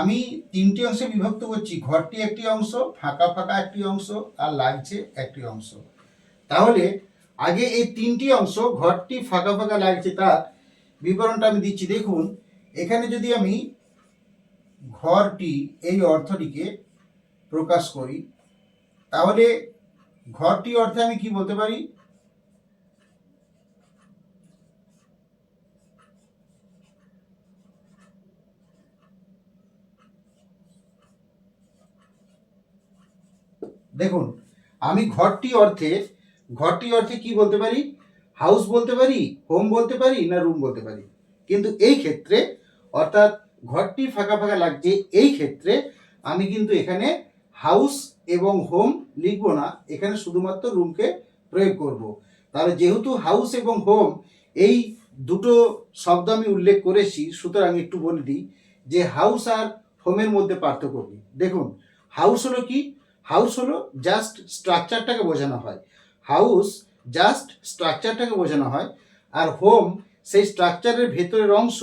আমি তিনটি অংশে বিভক্ত করছি, ঘরটি একটি অংশ, ফাঁকা ফাঁকা একটি অংশ, আর লাগছে একটি অংশ। তাহলে আগে এই তিনটি অংশ, ঘরটি ফাঁকা ফাঁকা লাগছে, তার বিবরণটা আমি দিচ্ছি। দেখুন, এখানে যদি আমি ঘরটি, এই অর্থটিকে প্রকাশ করি, তাহলে ঘরটি অর্থে আমি কি বলতে পারি? দেখুন, আমি ঘরটি অর্থে ঘরটি অর্থে কি বলতে পারি? হাউস বলতে পারি হোম বলতে পারি, না রুম বলতে পারি? কিন্তু এই ক্ষেত্রে, অর্থাৎ ঘরটি ফাঁকা ফাঁকা লাগছে, এই ক্ষেত্রে আমি কিন্তু এখানে হাউস এবং হোম লিখব না, এখানে শুধুমাত্র রুমকে প্রয়োগ করব। তাহলে যেহেতু হাউস এবং হোম এই দুটো শব্দ আমি উল্লেখ করেছি, সুতরাং একটু বলে দিই যে হাউস আর হোমের মধ্যে পার্থক্য কি? দেখুন হাউস হলো কি? হাউস হলো জাস্ট স্ট্রাকচারটাকে বোঝানো হয়। হাউস জাস্ট স্ট্রাকচারটাকে বোঝানো হয় আর হোম সেই স্ট্রাকচারের ভেতরের অংশ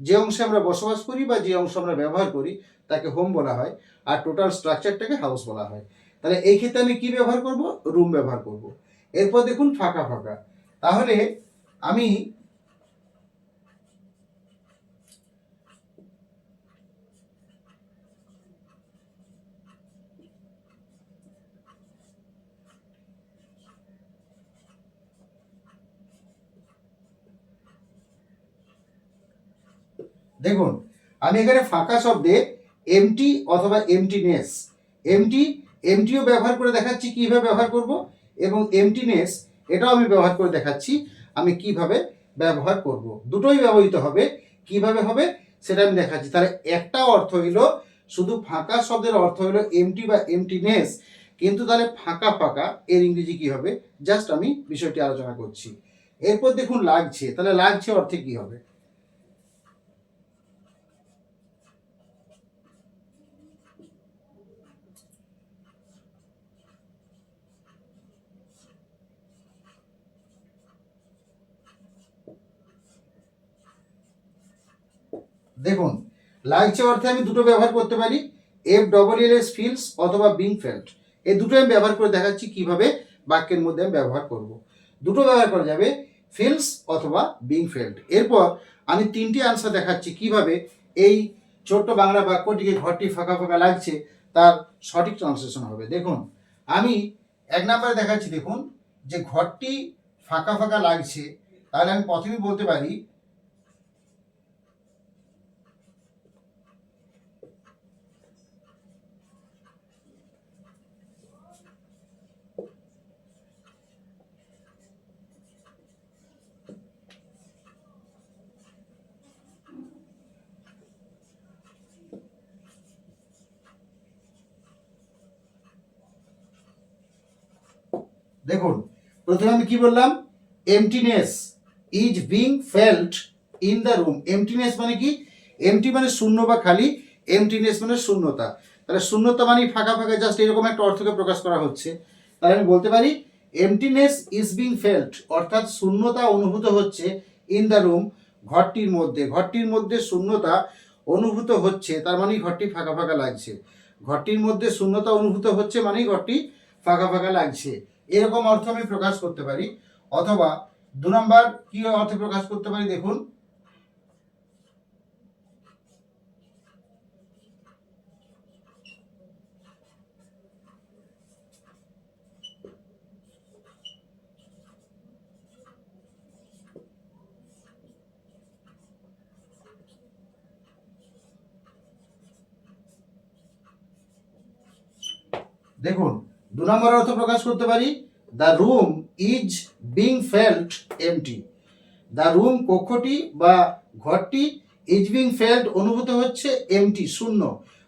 যে অংশে আমরা বসবাস করি বা যে অংশ আমরা ব্যবহার করি তাকে হোম বলা হয় আর টোটাল স্ট্রাকচারটাকে হাউস বলা হয়। তাহলে এই ক্ষেত্রে আমি কি ব্যবহার করব? রুম ব্যবহার করব। এরপর দেখুন ফাঁকা ফাঁকা। তাহলে আমি দেখুন, আমি এখানে ফাঁকা শব্দে এমটি অথবা এমটিনেস এমটি এমটিও ব্যবহার করে দেখাচ্ছি কীভাবে ব্যবহার করব এবং এমটিনেস এটাও আমি ব্যবহার করে দেখাচ্ছি আমি কীভাবে ব্যবহার করব। দুটোই ব্যবহৃত হবে। কীভাবে হবে সেটা আমি দেখাচ্ছি। তাহলে একটা অর্থ হইল, শুধু ফাঁকা শব্দের অর্থ হলো এমটি বা এমটিনেস কিন্তু তাহলে ফাঁকা ফাঁকা এর ইংরেজি কি হবে? জাস্ট আমি বিষয়টি আলোচনা করছি। এরপর দেখুন লাগছে। তাহলে লাগছে অর্থে কি হবে? দেখুন, লাগছে অর্থে আমি দুটো ব্যবহার করতে পারি F double L S feels অথবা বিং ফেল্ট এই দুটো আমি ব্যবহার করে দেখাচ্ছি কীভাবে বাক্যের মধ্যে আমি ব্যবহার করব। দুটো ব্যবহার করা যাবে ফিলস অথবা বিং ফেল্ট এরপর আমি তিনটি আনসার দেখাচ্ছি কীভাবে এই ছোট্ট বাংলা বাক্যটিকে ঘরটি ফাঁকা ফাঁকা লাগছে, তার সঠিক ট্রান্সলেশন হবে। দেখুন, আমি এক নম্বরে দেখাচ্ছি, দেখুন, যে ঘরটি ফাঁকা ফাঁকা লাগছে, তাহলে আমি প্রথমেই বলতে পারি দেখুন, প্রথমে আমি কি বললাম? Emptiness is being felt in the room emptiness মানে কি? এমটি মানে শূন্য বা খালি এমটিনেস মানে শূন্যতা। তাহলে শূন্যতা মানে ফাঁকা ফাঁকা জাস্ট এরকম একটা অর্থকে প্রকাশ করা হচ্ছে। তাহলে আমি বলতে পারি এমটিনেস ইজ বিং ফেল্ট অর্থাৎ শূন্যতা অনুভূত হচ্ছে ইন দ্য রুম ঘরটির মধ্যে। ঘরটির মধ্যে শূন্যতা অনুভূত হচ্ছে, তার মানে ঘরটি ফাঁকা ফাঁকা লাগছে। ঘরটির মধ্যে শূন্যতা অনুভূত হচ্ছে মানেই ঘরটি ফাঁকা ফাঁকা লাগছে। এরকম অর্থ আমি প্রকাশ করতে পারি, অথবা দু নম্বর কি অর্থে প্রকাশ করতে পারি দেখুন। দেখুন দু নম্বর অর্থ প্রকাশ করতে পারি the room is being felt empty the room কক্ষটি বা ঘরটি ইজ বিং ফেল্ট অনুভূত হচ্ছে এমটি শূন্য।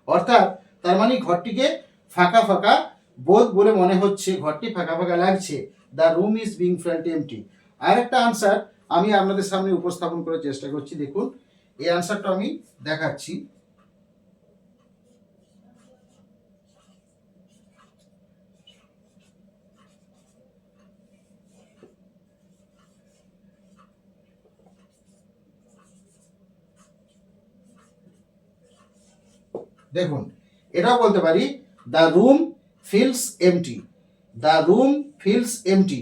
অর্থাৎ তার মানে ঘরটিকে ফাঁকা ফাঁকা বোধ বলে মনে হচ্ছে, ঘরটি ফাঁকা ফাঁকা লাগছে। The room is being felt empty আর একটা আনসার আমি আপনাদের সামনে উপস্থাপন করার চেষ্টা করছি, দেখুন। এই আনসারটা আমি দেখাচ্ছি। দেখুন এটাও বলতে পারি the room feels empty the room feels empty